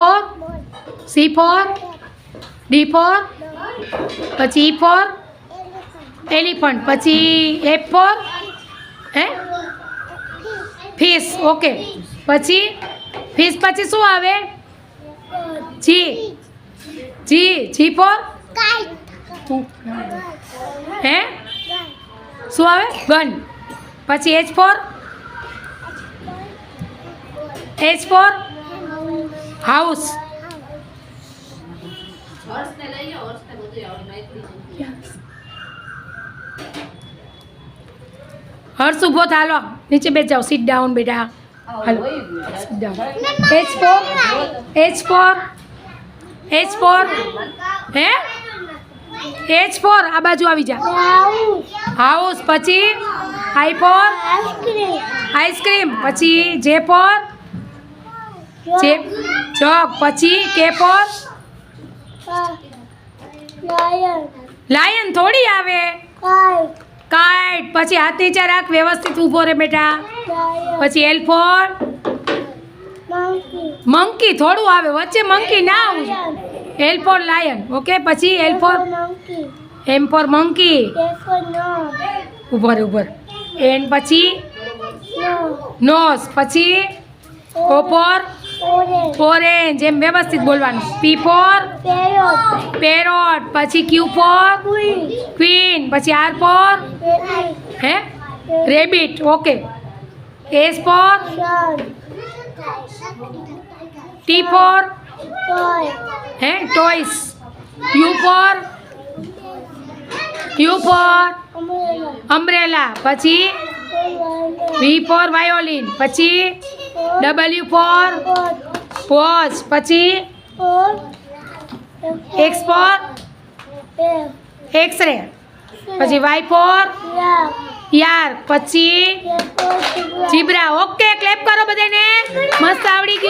For C for D for પછી E for elephant પછી F for હે? Fish okay પછી ફિશ પછી શું આવે? જી જી જી ફોર હે? શું આવે? ગન પછી H for H for house Harsh ઊભો થાલો નીચે બે જાઓ. સીટ ડાઉન બેટા. હાલો. Sit down H for H for H for હે? એચ ફોર આ બાજુ આવી જા. હાઉસ પછી? આઈ ફોર આઈસ્ક્રીમ પછી જે ફોર જે ચોક પછી કે પર લાયન થોડી આવે. કાઈટ પછી હાથ નીચે રાખ વ્યવસ્થિત ઊભો રે બેટા. પછી એલ ફોર મંકી થોડું આવે વચ્ચે મંકી ના આવું એલ ફોર લાયન ઓકે? પછી L for M for monkey. ઊભો રે ઊભો રે. એન પછી? નોસ પછી? ઓ ફોર ઓરેન્જ એમ વ્યવસ્થિત બોલવાનું. પી ફોર પેરોટ પછી ક્યુ ફોર ક્વીન પછી આર ફોર હે? Rabbit okay S for T for હે? Toys U for U for umbrella પછી વી ફોર વાયોલિન પછી ડબલ્યુ ફોર પોઝ પછી એક્સ ફોર એક્સ રે પછી વાય ફોર યાર પછી જીબ્રા ઓકે ક્લેપ કરો બધાને. મસ્ત આવડી ગયું.